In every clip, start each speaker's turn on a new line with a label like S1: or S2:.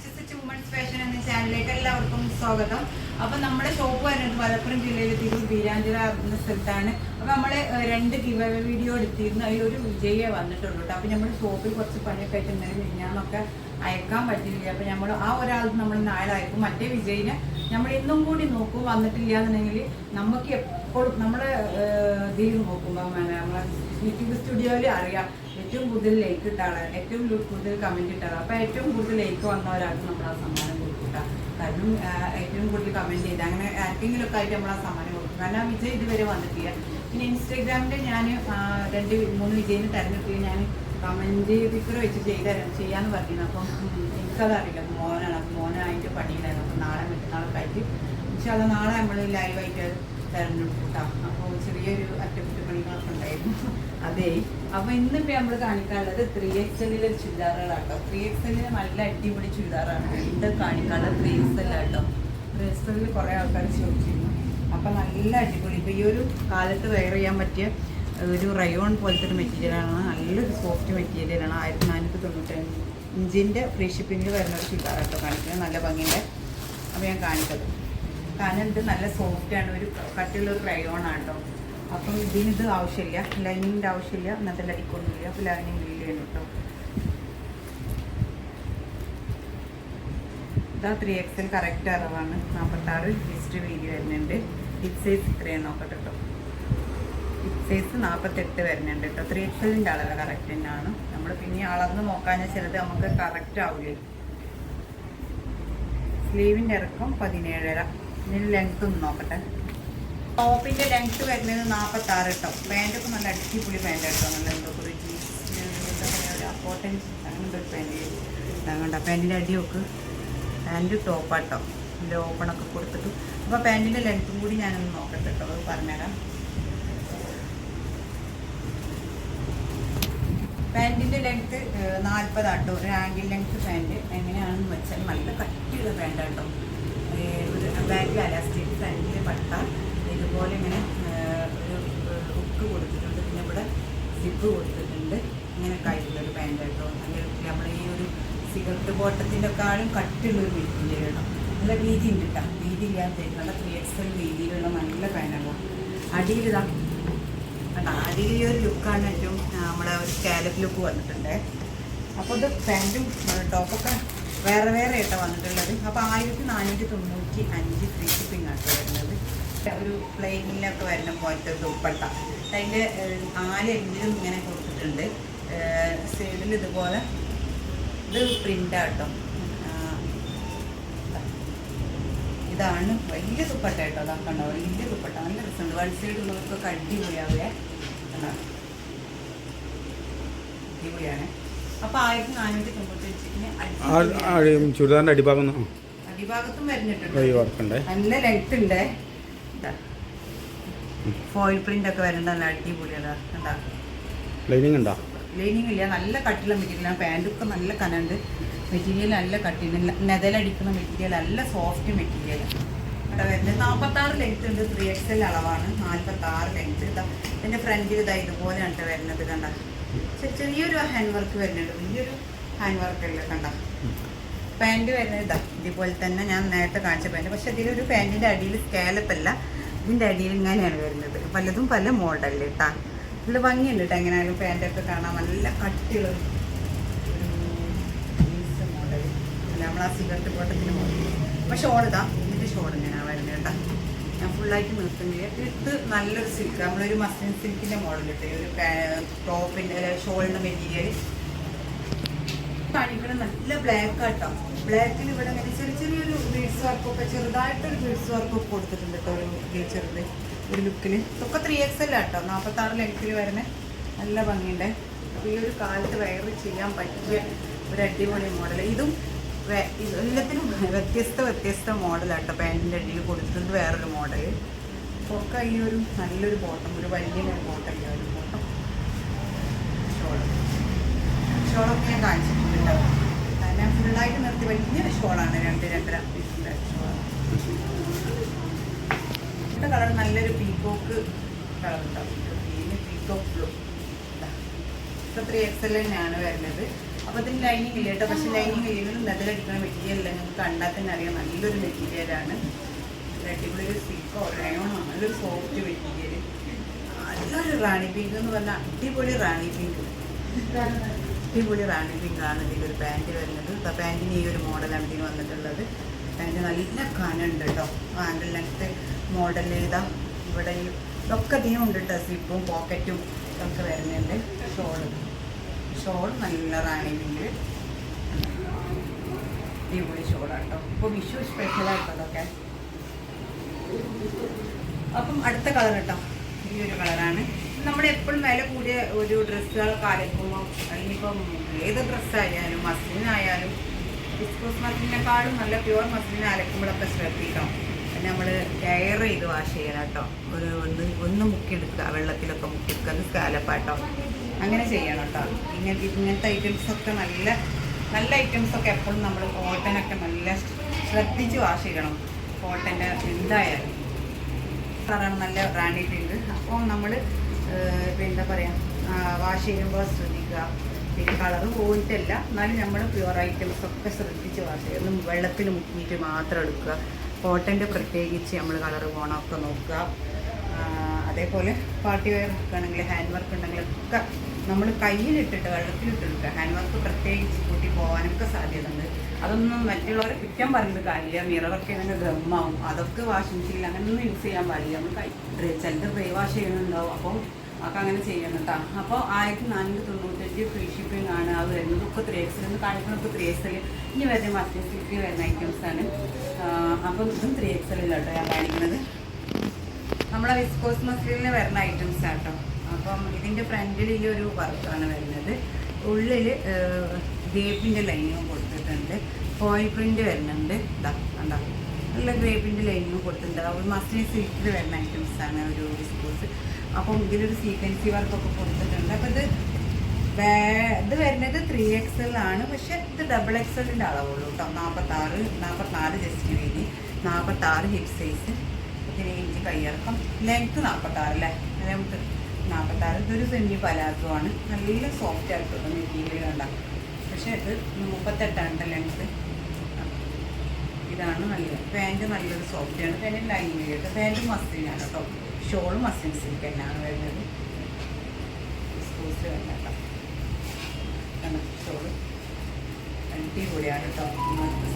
S1: to H women's fashion എന്ന ചാനലിലേക്ക് എല്ലാവർക്കും സ്വാഗതം. അപ്പൊ നമ്മുടെ ഷോപ്പ് വരുന്നത് മലപ്പുറം ജില്ലയിലെ തിരൂർ ബീരാഞ്ചിറ എന്ന സ്ഥലത്താണ്. അപ്പൊ നമ്മൾ രണ്ട് ഗിവ് വീഡിയോ എടുത്തിരുന്നു. അതിലൊരു വിജയെ വന്നിട്ടുള്ളൂ കേട്ടോ. അപ്പൊ നമ്മുടെ ഷോപ്പിൽ കുറച്ച് പണിയൊക്കെ ആയിട്ടുണ്ടെങ്കിൽ ഞാനൊക്കെ അയക്കാൻ പറ്റില്ല അപ്പൊ നമ്മൾ ആ ഒരാൾ നമ്മൾ നാളെ അയക്കും മറ്റേ വിജയിനെ നമ്മൾ ഇന്നും കൂടി നോക്കും വന്നിട്ടില്ല എന്നുണ്ടെങ്കിൽ നമുക്ക് എപ്പോഴും നമ്മളെ ഏഹ്, ഇതിൽ നോക്കുമ്പോൾ നമ്മളെ യൂട്യൂബ് സ്റ്റുഡിയോയിൽ അറിയാം ഏറ്റവും കൂടുതൽ ലൈക്ക് ഇട്ട ആളെ ഏറ്റവും കൂടുതൽ കമന്റ് ഇട്ട അപ്പം അപ്പൊ ഏറ്റവും കൂടുതൽ ലൈക്ക് വന്ന ഒരാൾക്ക് നമ്മൾ ആ സമ്മാനം കൊടുക്കുക. കാരണം ഏറ്റവും കൂടുതൽ കമന്റ് ചെയ്ത്. അങ്ങനെ ആർക്കെങ്കിലും ഒക്കെ ആയിട്ട് നമ്മൾ ആ സമ്മാനം കൊടുക്കും കാരണം ആ വിജയ് ഇതുവരെ വന്നിട്ടില്ല. പിന്നെ ഇൻസ്റ്റാഗ്രാമിൽ ഞാൻ രണ്ട് മൂന്ന് വിജയിനെ തിരഞ്ഞെടുത്ത് ഞാൻ കമന്റ് പിക്കർ വെച്ച് ചെയ്ത് ചെയ്യാന്ന് പറഞ്ഞിരുന്നു. അപ്പം എനിക്കതറിയില്ല. മോനാണ്. മോനായിട്ട് പണിയിലായിരുന്നു അപ്പം നാളെ മറ്റന്നാളൊക്കെ ആയിട്ട്. പക്ഷെ അത് നാളെ നമ്മൾ ലൈവായിട്ട് തെരഞ്ഞെടുക്കൂട്ടാം അപ്പോൾ ചെറിയൊരു അറ്റകുറ്റപ്പണികളൊക്കെ ഉണ്ടായിരുന്നു. അതെ. അപ്പൊ ഇന്നിപ്പോ നമ്മൾ കാണിക്കാനുള്ളത് ത്രീ എക്സ് എല്ലിലെ ചുരിദാറുകളാട്ടോ. ത്രീ എക്സ് എല്ലിന് നല്ല അടിപൊളി ചുരിദാറാണ് ഇത് കാണിക്കാനുള്ളത് ത്രീ എക്സ് എല്ലാട്ടോ ത്രീ എക്സ് എല്ലിൽ കുറെ ആൾക്കാർ ചോദിച്ചിരുന്നു. അപ്പൊ നല്ല അടിപൊളി. ഇപ്പൊ ഈ ഒരു കാലത്ത് വെയർ ചെയ്യാൻ പറ്റിയ ഒരു റയോൺ പോലത്തെ ഒരു മെറ്റീരിയലാണ് നല്ലൊരു സോഫ്റ്റ് മെറ്റീരിയലാണ് ആയിരത്തി നാനൂറ്റി ഫ്രീ ഷിപ്പിങ്ങിൽ വരുന്ന ഒരു ചുരിദാറാട്ടോ കാണിക്കുന്നത്. നല്ല ഭംഗിയുടെ അപ്പൊ ഞാൻ കാണിച്ചത്. കാരണം ഇത് നല്ല സോഫ്റ്റ് ആണ്. ഒരു കട്ടിയുള്ള ഒരു റയോൺ കേട്ടോ അപ്പം ഇതിന് ഇത് ആവശ്യമില്ല. ലൈനിങ്ങിന്റെ ആവശ്യമില്ല. ഇന്നത്തെ അടിക്കൊന്നുമില്ല അപ്പോൾ ലൈനിങ് ഇല്ലാണ് കേട്ടോ ഇതാ ത്രീ എക്സൽ കറക്റ്റ് കറക്റ്റ് അളവാണ്. നാൽപ്പത്താറ് ഹിസ്റ്ററി വീതി വരുന്നുണ്ട്. ഹിപ് സൈസ് ഇത്രയാണ് നോക്കട്ടെ കേട്ടോ ഹിപ് സൈസ് നാൽപ്പത്തെട്ട് വരുന്നുണ്ട് കേട്ടോ ത്രീ എക്സലിന്റെ അളവ് കറക്റ്റ് തന്നെയാണ്. നമ്മൾ പിന്നെ അളന്ന് നോക്കാഞ്ഞാൽ ചിലത് നമുക്ക് കറക്റ്റ് ആവില്ല സ്ലീവിന്റെ ഇറക്കം പതിനേഴര. ഇതിന് ലെങ്ത് ഒന്ന് നോക്കട്ടെ. ടോപ്പിന്റെ ലെങ്ത് വരുന്നത് നാൽപ്പത്തി ആറ് കേട്ടോ പാന്റൊക്കെ നല്ല അടിപൊളി പാന്റ് കേട്ടോ നല്ല എന്തോ ഒരു ജീൻസ് ജീൻസ് അങ്ങനത്തെ ഒരു പാന്റ് കണ്ട പാന്റിന്റെ അടി പാന്റ് പാന്റ് ടോപ്പാട്ടോ ഇതിന്റെ ഓപ്പണൊക്കെ കൊടുത്തിട്ട്. അപ്പോൾ പാന്റിന്റെ ലെങ്ത്തും കൂടി ഞാനൊന്ന് നോക്കട്ടെ കേട്ടോ അത് പറഞ്ഞുതരാം. പാന്റിന്റെ ലെങ്ത്ത് നാൽപ്പതാട്ടോ ഒരു ആംഗിൾ ലെങ്ത്ത് പാന്റ് എങ്ങനെയാണെന്ന് വെച്ചാൽ നല്ല കട്ടിയുള്ള പാന്റ് കേട്ടോ ബാക്കിൽ അലാസ്റ്റിക് ഫ്രണ്ടിൽ പട്ട ഇതുപോലെ ഇങ്ങനെ ഒരു ഹുക്ക് കൊടുത്തിട്ടുണ്ട്. പിന്നെ ഇവിടെ സിപ്പ് കൊടുത്തിട്ടുണ്ട്. ഇങ്ങനെ ഒരു പാന്റ് കേട്ടോ നല്ല നമ്മൾ ഈ ഒരു സിഗരറ്റ് ബോട്ടത്തിന്റെ കാളും കട്ടിയുള്ള ഒരു മെറ്റീരിയൽ കേട്ടോ നല്ല വീതി ഉണ്ട് കേട്ടോ വീതി ഇല്ലാത്ത നല്ല ത്രീ എക്സ് എൽ വീതിയിലുള്ള നല്ല പാന്റാണ് അടിയിൽ ഇതാ. കണ്ടോ? അടിയിൽ ഈ ഒരു ലുക്കാണ് ഏറ്റവും നമ്മുടെ ഒരു സ്കാലപ്പ് ലുക്ക് വന്നിട്ടുണ്ട്. അപ്പോൾ ഇത് പാന്റും ടോപ്പൊക്കെ വേറെ വേറെ ആയിട്ടാണ് വന്നിട്ടുള്ളത്. അപ്പോൾ ആയിരത്തി നാനൂറ്റി തൊണ്ണൂറ്റി അഞ്ച് ഫ്രീ ഷിപ്പിംഗ് ആണ് വരുന്നത്. ഒരു പ്ലെയിനിലൊക്കെ വരുന്ന പോലത്തെ ദുപ്പട്ട. അതിന്റെ നാല് എങ്കിലും ഇങ്ങനെ കൊടുത്തിട്ടുണ്ട്. സൈഡിൽ ഇതുപോലെ ഇത് പ്രിന്റാട്ടോ ഇതാണ് വലിയ ദുപ്പട്ട കേട്ടോ അതാ കണ്ടോ? വലിയ ദുപ്പട്ട. നല്ല രസമുണ്ട്. വൺ സൈഡ് ഉള്ളവർക്കൊക്കെ അടിപൊളിയാവുക അടിപൊളിയാണ്. അപ്പൊ ആയിരത്തി നാനൂറ്റി തൊണ്ണൂറ്റഞ്ചിന് അടിപൊളിയാണ്.
S2: ചുരിദാറിന്റെ അടിഭാഗം
S1: അടിഭാഗത്തും വരുന്നിട്ടുണ്ട്. നല്ല ലെങ്ത് ഉണ്ട്. ഫോയിൽ പ്രിന്റ് ഒക്കെ വരുന്നത് നല്ല അടിപൊളിയാണ്
S2: ലൈനിങ് ഉണ്ടോ?
S1: ലൈനിങ് ഇല്ല. നല്ല കട്ടിയുള്ള മെറ്റീരിയലാണ് പാന്റൊക്കെ നല്ല കനണ്ട് മെറ്റീരിയൽ നല്ല കട്ടിയുണ്ട്. നെതലടിക്കുന്ന മെറ്റീരിയൽ നല്ല സോഫ്റ്റ് മെറ്റീരിയൽ ഇവിടെ വരുന്നത് നാൽപ്പത്താറ് ലെങ്ത് ഉണ്ട്. ത്രീ എക്സ് എൽ അളവാണ്. നാൽപ്പത്താറ് ലെങ്ത് ഇതാ. ഇതിന്റെ ഫ്രണ്ടിൽ ഇതാ ഇതുപോലെയാണ് വരുന്നത്. കണ്ട? ചെറിയൊരു ഹാൻഡ് വർക്ക് വരുന്നുണ്ട്. വലിയൊരു ഹാൻഡ് വർക്ക് അല്ല കണ്ട? പാന്റ് വരുന്നത് ഇതാ. ഇതുപോലെ തന്നെ ഞാൻ നേരത്തെ കാണിച്ച പാന്റ് പക്ഷെ ഇതിലൊരു പാന്റിന്റെ അടിയിൽ സ്കാലപ്പ് അല്ല. ഇതിന്റെ അടിയിൽ ഇങ്ങനെയാണ് വരുന്നത്. പലതും പല മോഡലിൽ കേട്ടാ നല്ല ഭംഗിയുണ്ട് കേട്ടോ എങ്ങനെയായാലും പാന്റൊക്കെ കാണാൻ. നല്ല കട്ടിയുള്ള ജീൻസ് മോഡൽ നമ്മൾ ആ സിഗരറ്റ് പോട്ടത്തിന് മോഡൽ പക്ഷെ ഷോൾ ഇതാ. ഇതിന്റെ ഷോൾ ഇങ്ങനെയാണ് വരുന്നത് കേട്ടോ ഞാൻ ഫുള്ളായിട്ട് നിർത്തുന്നില്ല ഇത് നല്ലൊരു സിൽക്ക് നമ്മളൊരു മസ്ലിൻ സിൽക്കിന്റെ മോഡൽ ഇട്ട്. ഒരു ടോപ്പിന്റെ ഷോളിന്റെ മെറ്റീരിയൽ കാണിക്കണം നല്ല ബ്ലാക്ക് ആട്ടോ. ബ്ലാക്കിൽ ഇവിടെ ഇങ്ങനെ ചെറിയ ചെറിയൊരു ബീഡ്സ് വർക്കൊക്കെ ചെറുതായിട്ടൊരു ബീഡ്സ് വർക്കൊക്കെ കൊടുത്തിട്ടുണ്ട് കേട്ടോ ഒരു ചെറുത്. ഒരു ലുക്കിന് ഇതൊക്കെ ത്രീ എക്സ് അല്ല കേട്ടോ നാൽപ്പത്താറ് ലെങ്ത്തിൽ വരുന്ന നല്ല ഭംഗിയുണ്ട്. അപ്പോൾ ഈ ഒരു കാലത്ത് വയറ് ചെയ്യാൻ പറ്റിയ ഒരു അടിപൊളി മോഡൽ ഇത് എല്ലാത്തിനും വ്യത്യസ്ത വ്യത്യസ്ത മോഡലാട്ടോ. പാന്റിന്റെ അടിയിൽ കൊടുത്തിട്ടുണ്ട് വേറൊരു മോഡൽ ഒക്കെ ഈ ഒരു നല്ലൊരു ബോട്ടം ഒരു വലിയ ബോട്ടം ഈ ഒരു ബോട്ടം ഷോൾ ഷോളൊക്കെ ഞാൻ കാണിച്ചിട്ടുണ്ട് കേട്ടോ. ഞാൻ ഫുള്ളായിട്ട് നിർത്തി. വലിയ ഷോളാണ് രണ്ട് രണ്ടര പീസിന്റെ ഷോളാണ് കളർ നല്ലൊരു പീക്കോക്ക് കളർ ഉണ്ടാവും പീക്കോക്ക് ബ്ലൂ ഇപ്പം ത്രീ എൽ തന്നെയാണ് വരുന്നത്. അപ്പോൾ ഇതിന് ലൈനിങ് ഇല്ല കേട്ടോ പക്ഷേ ലൈനിങ് ഇല്ലെങ്കിലും നെതിലടിക്കുന്ന മെറ്റീരിയൽ അല്ല? നിങ്ങൾക്ക് കണ്ടാൽ തന്നെ അറിയാം. നല്ലൊരു മെറ്റീരിയലാണ് അടിപൊളി ഒരു സിക്കോ റയോണോ നല്ലൊരു സോഫ്റ്റ് മെറ്റീരിയൽ നല്ലൊരു റാണി പിങ്ക് എന്ന് പറഞ്ഞാൽ അടിപൊളി റാണി പിങ്ക് അടിപൊളി റാണി പിങ്ക് ആണ് ഇതിലൊരു പാന്റ് വരുന്നത്. പാന്റിന് ഈ ഒരു മോഡലാണ് ഇതിന് വന്നിട്ടുള്ളത്. പാന്റ് നല്ല കനുണ്ട് കേട്ടോ ആൻഡിൽ ലെങ്ത്ത് മോഡൽ ഏതാ? ഇവിടെ ഇതൊക്കെ അധികം ഉണ്ട് കേട്ടോ സിപ്പും പോക്കറ്റും ഒക്കെ വരുന്നുണ്ട്. ഷോൾ ഷോൾ നല്ല റാണി പിങ്ക് അടിപൊളി ഷോളാണ് കേട്ടോ ഇപ്പോൾ വിഷു സ്പെഷ്യലായിട്ടോ അതൊക്കെ അപ്പം അടുത്ത കളർ കേട്ടോ. ഈ ഒരു കളറാണ് നമ്മുടെ എപ്പോഴും വില കൂടിയ ഒരു ഡ്രസ്സുകൾ കാലക്കുമ്പോൾ ഇനിയിപ്പം ഏത് ഡ്രസ്സായാലും മസ്ലിനായാലും ഡിസ്കോസ് മസ്ലിനേക്കാളും നല്ല പ്യുവർ മസ്ലിനെ അലക്കുമ്പോഴൊക്കെ ശ്രദ്ധിക്കണം. പിന്നെ നമ്മൾ കെയർ ചെയ്ത് വാഷ് ചെയ്യണം കേട്ടോ. ഒരു ഒന്ന് ഒന്ന് മുക്കിയെടുക്കുക വെള്ളത്തിലൊക്കെ മുക്കിയെടുക്കുക അത് സ്കാലപ്പാട്ടോ അങ്ങനെ ചെയ്യണം കേട്ടോ. ഇങ്ങനെ ഇങ്ങനത്തെ ഐറ്റംസൊക്കെ നല്ല നല്ല ഐറ്റംസൊക്കെ എപ്പോഴും നമ്മൾ കോട്ടനൊക്കെ നല്ല ശ്രദ്ധിച്ച് വാഷ് ചെയ്യണം. കോട്ടന്റെ എന്തായാലും. കളറാണ് നല്ല റാണി പിങ്ക് അപ്പോൾ നമ്മൾ എന്താ പറയുക വാഷ് ചെയ്യുമ്പോൾ ശ്രദ്ധിക്കുക. പിന്നെ കളറ് പോയിട്ടല്ല എന്നാലും നമ്മൾ പ്യുവർ ഐറ്റംസ് ഒക്കെ ശ്രദ്ധിച്ച് വാഷ് ചെയ്യുക. ഒന്ന് വെള്ളത്തിൽ മുക്കിയിട്ട് മാത്രം എടുക്കുക. കോട്ടന്റെ പ്രത്യേകിച്ച് നമ്മൾ കളർ പോകണമൊക്കെ നോക്കുക. അതേപോലെ പാർട്ടി വെയർ ആണെങ്കിൽ ഹാൻഡ് വർക്ക് ഉണ്ടെങ്കിലൊക്കെ നമ്മൾ കയ്യിലിട്ടിട്ട് വെള്ളത്തിലിട്ടെടുക്കുക ഹാൻഡ് വർക്ക് പ്രത്യേകിച്ച് കൂട്ടി പോകാനൊക്കെ സാധ്യതയുണ്ട്. അതൊന്നും മറ്റുള്ളവരെ കുറ്റം പറഞ്ഞത് കാര്യമില്ല. മിററൊക്കെ ഇങ്ങനെ ഗമ്മാവും അതൊക്കെ വാഷിംഗ് മെഷീനിൽ അങ്ങനെയൊന്നും യൂസ് ചെയ്യാൻ പാടില്ല. നമ്മൾ കൈ ചിലത് ഡ്രൈ വാഷ് ചെയ്യണുണ്ടാവും അപ്പോൾ ഒക്കെ അങ്ങനെ ചെയ്യണം അപ്പോൾ ആയിരത്തി നാനൂറ്റി തൊണ്ണൂറ്റഞ്ച് ഫ്രീ ഷിപ്പിംഗ് ആണ്. അത് വരുന്നത് ഇപ്പോൾ ത്രീ എക്സിൽ നിന്ന് കാണിക്കുന്നത് ത്രീ എക്സിൽ ഇനി വരുന്ന മറ്റേ സിൽക്ക് വരുന്ന ഐറ്റംസ് ആണ്. അപ്പം ഇതും ത്രീ എക്സലിലാട്ടോ ഞാൻ കാണിക്കുന്നത്. നമ്മളെ വിസ്കോസ് മസ്ലിന് വരുന്ന ഐറ്റംസ് ആട്ടോ അപ്പം ഇതിന്റെ ഫ്രണ്ടിൽ ഈ ഒരു വർക്കാണ് വരുന്നത്. ഉള്ളിൽ ഗ്രേപ്പിന്റെ ലൈനും കൊടുത്തിട്ടുണ്ട്. ഫോയിൽ പ്രിന്റ് വരുന്നുണ്ട്. ഇതാ കണ്ടോ? നല്ല ഗ്രേപ്പിന്റെ ലൈനും കൊടുത്തിട്ടുണ്ട്. ഒരു മസ്റ്റേ സിൽക്കിൽ വരുന്ന ഐറ്റംസാണ് ഒരു വിസ്കോസ് അപ്പം ഇതിലൊരു സീക്വൻസി വർക്കൊക്കെ കൊടുത്തിട്ടുണ്ട്. അപ്പം ഇത് ഇത് വരുന്നത് ത്രീ ആണ്. പക്ഷെ ഇത് ഡബിൾ എക്സലിന്റെ അളവുള്ളൂ കേട്ടോ. നാൽപ്പത്താറ് നാൽപ്പത്തിനാല് ജസ്റ്റ് വേണ്ടി നാൽപ്പത്താറ് ഹിപ്പ് സൈസ് ഇതിന് ഇഞ്ച് കയ്യിറക്കം ലെങ്ത്ത് നാൽപ്പത്താറ് അല്ലേ? ലെങ്ത്ത് നാൽപ്പത്താറ് ഇതൊരു സെമി പലാസോ ആണ് നല്ല സോഫ്റ്റ് ആയിട്ടുണ്ട് മെറ്റീരിയൽ കണ്ട. പക്ഷെ ഇത് മുപ്പത്തെട്ടാണ് ലെങ്ത് ഇതാണ് നല്ലത് പാന്റ് നല്ലൊരു സോഫ്റ്റാണ് പാന്റ് ലൈൻ ചെയ്തിട്ട് പാന്റ് മസ്ലിനാണ് കേട്ടോ ഷോൾ മസ്ലിൻ സിൽക്ക് തന്നെയാണ് വരുന്നത്. വരുന്നത് കേട്ടോ ഷോൾ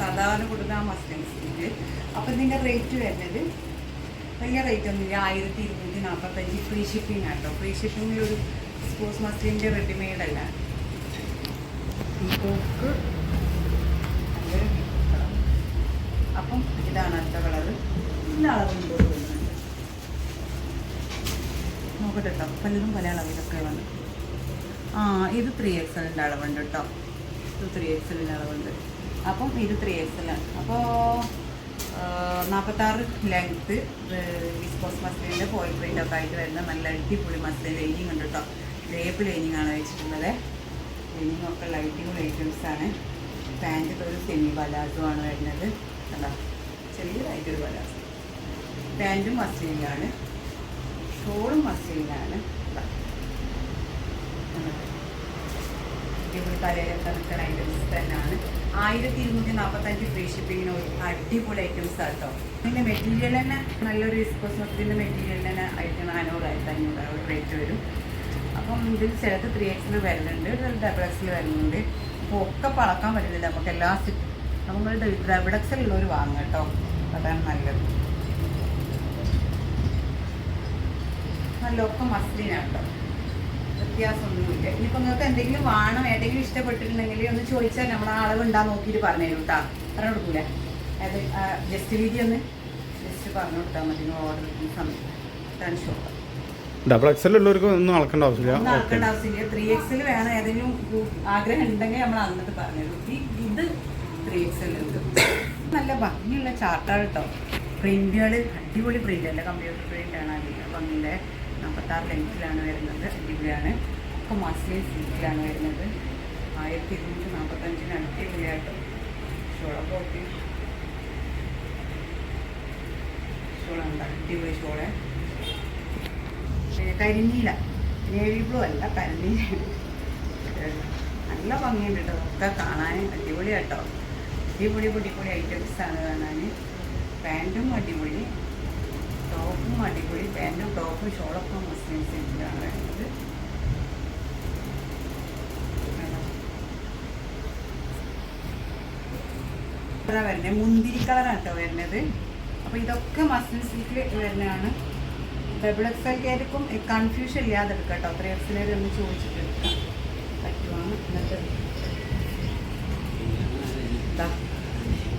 S1: സാധാരണ കൊടുക്കുന്ന മസ്ലിൻ സിൽക്ക് അപ്പം ഇതിന്റെ റേറ്റ് വരുന്നത് വലിയ റേറ്റ് ഒന്നുമില്ല ആയിരത്തി ഇരുന്നൂറ്റി നാൽപ്പത്തഞ്ച് ഫ്രീ ഷിപ്പിംഗ് ആട്ടോ ഫ്രീ ഷിപ്പിംഗിൽ ഒരു സ്പോർട്സ് മസ്റ്റിന്റെ റെഡിമെയ്ഡ് അല്ല. അപ്പം ഇതാണ് അടുത്ത കളർ നല്ല അളവുണ്ട് തോന്നുന്നുണ്ട് നോക്കട്ടെ കേട്ടോ പലതും പല അളവിലൊക്കെ വന്നു ആ ഇത് ത്രീ എക്സലിന്റെ അളവുണ്ട് കേട്ടോ ഇത് ത്രീ എക്സലിന്റെ അളവുണ്ട്. അപ്പം ഇത് ത്രീ എക്സലാണ് അപ്പോൾ നാൽപ്പത്താറ് ലെങ്ത്ത് വിസ്കോസ് മസ്ലിന്റെ പോയിൽ പ്രിന്റ് ഒക്കെ ആയിട്ട് വരുന്ന നല്ല അടിപൊളി മസ്ലിൻ ലൈനിങ് ഉണ്ട് കേട്ടോ ഗ്രേപ്പ് ലൈനിങ് ആണ് വെച്ചിട്ടുള്ളത്. ലൈനിങ് ഒക്കെ ലൈറ്റിംഗ് ഐറ്റംസ് ആണ്. പാന്റ് ഒരു സെമി പലാസോ ആണ് വരുന്നത്. കണ്ടോ? ചെറിയതായിട്ടൊരു പലാസോ പാന്റും മസ്ലിനാണ് ഷോളും മസ്ലിനാണ് അടിപൊളി തലയിലൊക്കെ നിൽക്കുന്ന ഐറ്റംസ് തന്നെയാണ് ആയിരത്തി ഇരുന്നൂറ്റി നാൽപ്പത്തഞ്ച് ഫ്രീ ഷിപ്പിങ്ങിന് ഒരു അടിപൊളി ഐറ്റംസ് ആട്ടോ. പിന്നെ മെറ്റീരിയൽ തന്നെ നല്ലൊരു വിസ്കോസ്മത്തിന്റെ മെറ്റീരിയൽ തന്നെ ഐറ്റം നാനൂറ് ആയിരത്തി അഞ്ഞൂറ് ഒരു റേറ്റ് വരും. അപ്പം ഇതിൽ ചിലത് ത്രീ എക്സിൽ വരുന്നുണ്ട് ഡബിൾ എക്സിൽ വരുന്നുണ്ട്. അപ്പോൾ ഒക്കെ പളക്കാൻ പറ്റുന്നില്ല നമുക്ക് എല്ലാ സി- നമ്മൾ ഡബിൾ എക്സിൽ ഉള്ളവർ വാങ്ങും കേട്ടോ. അതാണ് നല്ലത്. നല്ല ഒക്കെ മസ്ലിനാണ് കേട്ടോ. വ്യത്യാസമൊന്നുമില്ല. ഇനിയിപ്പോൾ നിങ്ങൾക്ക് എന്തെങ്കിലും വേണം ഏതെങ്കിലും ഇഷ്ടപ്പെട്ടിട്ടുണ്ടെങ്കിൽ ഒന്ന് ചോദിച്ചാൽ നമ്മൾ ആ അളവ് ഉണ്ടാ നോക്കിയിട്ട് പറഞ്ഞു തരും കേട്ടോ പറഞ്ഞു കൊടുക്കൂലേ? അത് ജസ്റ്റ് രീതി ഒന്ന് ജസ്റ്റ് പറഞ്ഞു കൊടുത്താൽ മതി. ഓർഡർ സമയത്ത്. അതാണ് ഷോപ്പ്
S2: ഡബിൾ എക്സൽ ഉള്ളവർക്ക് ഒന്നും അളക്കേണ്ട ആവശ്യമില്ല.
S1: അളക്കേണ്ട ആവശ്യമില്ല. ത്രീ എക്സൽ വേണം. ഏതെങ്കിലും ആഗ്രഹം ഉണ്ടെങ്കിൽ നമ്മൾ അന്നിട്ട് പറഞ്ഞു ഇത് ത്രീ എക്സൽ ഉണ്ട്. നല്ല ഭംഗിയുള്ള ചാർട്ടാണ് കേട്ടോ പ്രിന്റുകൾ അടിപൊളി പ്രിന്റ് അല്ല കമ്പ്യൂട്ടർ പ്രിന്റ് ആണ് അതിന്റെ ഭംഗിയുടെ നാൽപ്പത്താറ് ലെങ്ത്തിലാണ് വരുന്നത്. അടിപൊളിയാണ് ഒക്കെ മസ്ലിൻ സിൽക്കിലാണ് വരുന്നത്. ആയിരത്തി ഇരുന്നൂറ്റി നാൽപ്പത്തഞ്ചിന് അടിപൊളിയായിട്ട് ഷോളൊക്കെ ഓക്കെ ഷോളുണ്ട് അടിപൊളി ഷോൾ. കരിനീല നേവി ബ്ലൂ അല്ല കരിനീല നല്ല ഭംഗിയുണ്ട് കേട്ടോ ഒക്കെ കാണാൻ അടിപൊളി കേട്ടോ അടിപൊളി അടിപൊളി ഐറ്റംസ് ആണ് കാണാൻ. പാന്റും അടിപൊളി. ടോപ്പും അടിപൊളി പാന്റും ടോപ്പും ഷോളൊക്കെ മുസ്ലിം സെന്റിലാണ് വരുന്നത്. വരുന്നത്. മുന്തിരി കളറാണ് കേട്ടോ വരുന്നത്. അപ്പോൾ ഇതൊക്കെ മസ്ലിൻ സിൽക്കിൽ വരുന്നതാണ്. ഡബിൾ എക്സ് എൽ ആയിരിക്കും കൺഫ്യൂഷൻ ഇല്ലാതെ എടുക്കാം കേട്ടോ. ത്രീ എക്സ് എൽ ഒന്ന് ചോദിച്ചിട്ട് എടുക്കാം. പറ്റുവാണ്. എന്നിട്ട്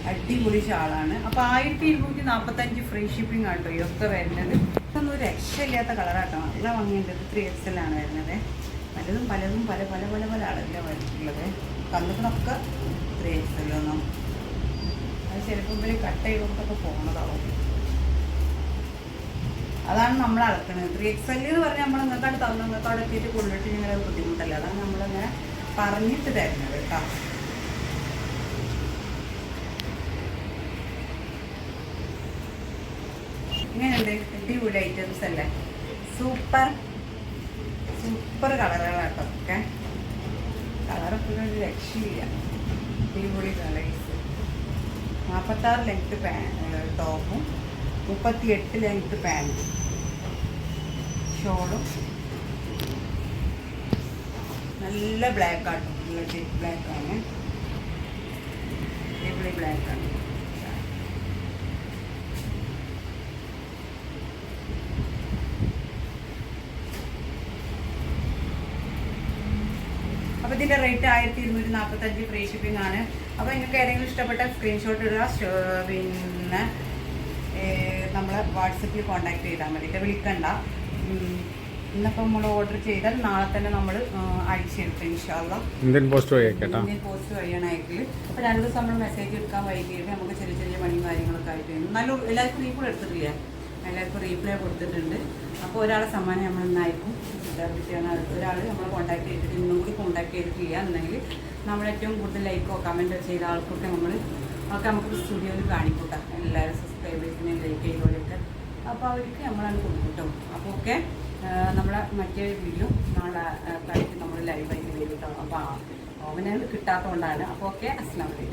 S1: അടിപൊളി ഷാളാണ്. അപ്പോൾ ആയിരത്തി ഇരുന്നൂറ്റി നാൽപ്പത്തഞ്ച് ഫ്രീ ഷിപ്പിംഗ് ആട്ടോ ഇതൊക്കെ വരുന്നത്. ഇതൊന്നും ഒരു രക്ഷയില്ലാത്ത കളറാട്ടോ നല്ല ഭംഗിയുണ്ട്. ഇത് ത്രീ എക്സ് ആണ് വരുന്നത്. പലതും പലതും പല പല പല പല അളവിലാണ് വരുന്നുള്ളത് കന്നുകളൊക്കെ ത്രീ എക്സ് എല്ലൊന്നും അത് ചിലപ്പോൾ ഇവർ കട്ട് ചെയ്തൊക്കെ പോണതാവും. അതാണ് നമ്മൾ അളക്കുന്നത് ത്രീ എക്സ് എൽ എന്ന് പറഞ്ഞാൽ നമ്മൾ നിങ്ങൾക്കാട് തന്നു നിങ്ങൾക്കവിടെ എത്തിയിട്ട് കൊണ്ടിട്ട് ഇങ്ങനെ ബുദ്ധിമുട്ടല്ല? അതാണ് നമ്മളിങ്ങനെ പറഞ്ഞിട്ട് തരുന്നത് കേട്ടോ അടിപൊളി ഐറ്റംസ് അല്ലേ? സൂപ്പർ സൂപ്പർ കളറുകളാട്ടോ ഒക്കെ. കളറൊക്കെ ഒരു രക്ഷയില്ല. അടിപൊളി കളേഴ്സ് നാൽപ്പത്താറ് ലെങ്ത് പാ ടോപ്പും മുപ്പത്തി എട്ട് ലെങ്ത് പാന്റും ഷോളും നല്ല ബ്ലാക്ക് ആട്ടോ. നല്ല ബ്ലാക്ക് ആണ്. അടിപൊളി ബ്ലാക്ക് ആണ് അപ്പോൾ ഇതിന്റെ റേറ്റ് ആയിരത്തി ഇരുന്നൂറ്റി നാൽപ്പത്തഞ്ച് ഫ്രീ ഷിപ്പിംഗ് ആണ്. അപ്പോൾ നിങ്ങൾക്ക് ഏതെങ്കിലും ഇഷ്ടപ്പെട്ട സ്ക്രീൻഷോട്ട് ഇടുക. പിന്നെ നമ്മൾ വാട്സപ്പിൽ കോൺടാക്ട് ചെയ്താൽ മതി. വിളിക്കണ്ട. ഇന്നിപ്പോൾ നമ്മൾ ഓർഡർ ചെയ്താൽ നാളെ തന്നെ നമ്മൾ അയച്ചെടുക്കും ഇൻഷാല്ല
S2: ഇന്ത്യൻ പോസ്റ്റ് വഴി
S1: ഇന്ത്യൻ പോസ്റ്റ് വഴിയാണ് അയക്കൽ. അപ്പോൾ രണ്ട് ദിവസം നമ്മൾ മെസ്സേജ് എടുക്കാൻ വൈകിയിട്ട് നമുക്ക് ചെറിയ ചെറിയ പണിയും കാര്യങ്ങളൊക്കെ ആയിട്ട് നല്ല എല്ലാവർക്കും റീപ്ലൈ എടുത്തിട്ടില്ല? എല്ലാവർക്കും റീപ്ലൈ കൊടുത്തിട്ടുണ്ട്. അപ്പോൾ ഒരാളെ സമ്മാനം നമ്മൾ ഇന്ന് ഒരാൾ നമ്മൾ കോൺടാക്ട് ചെയ്തിട്ട് ഇന്നും കൂടി കോൺടാക്ട് ചെയ്തിട്ടില്ല എന്നുണ്ടെങ്കിൽ നമ്മൾ ഏറ്റവും കൂടുതൽ ലൈക്കോ കമന്റോ ചെയ്ത ആൾക്കൊക്കെ നമ്മൾ ഒക്കെ നമുക്ക് സ്റ്റുഡിയോയിൽ കാണിക്കൂട്ടാം. എല്ലാവരും സബ്സ്ക്രൈബേഴ്സിനെ ലൈക്ക് ചെയ്തവരൊക്കെ അപ്പോൾ അവർക്ക് നമ്മളാണ് കൊടുക്കൂട്ടോ അപ്പോൾ ഓക്കെ നമ്മളെ മറ്റേ വീഡിയോ നാളെ നമ്മൾ ലൈവായിട്ട് വരും കേട്ടോ അപ്പോൾ അവനെ കിട്ടാത്തതുകൊണ്ടാണ് അപ്പോൾ ഓക്കെ അസ്ലാം വലൈക്കും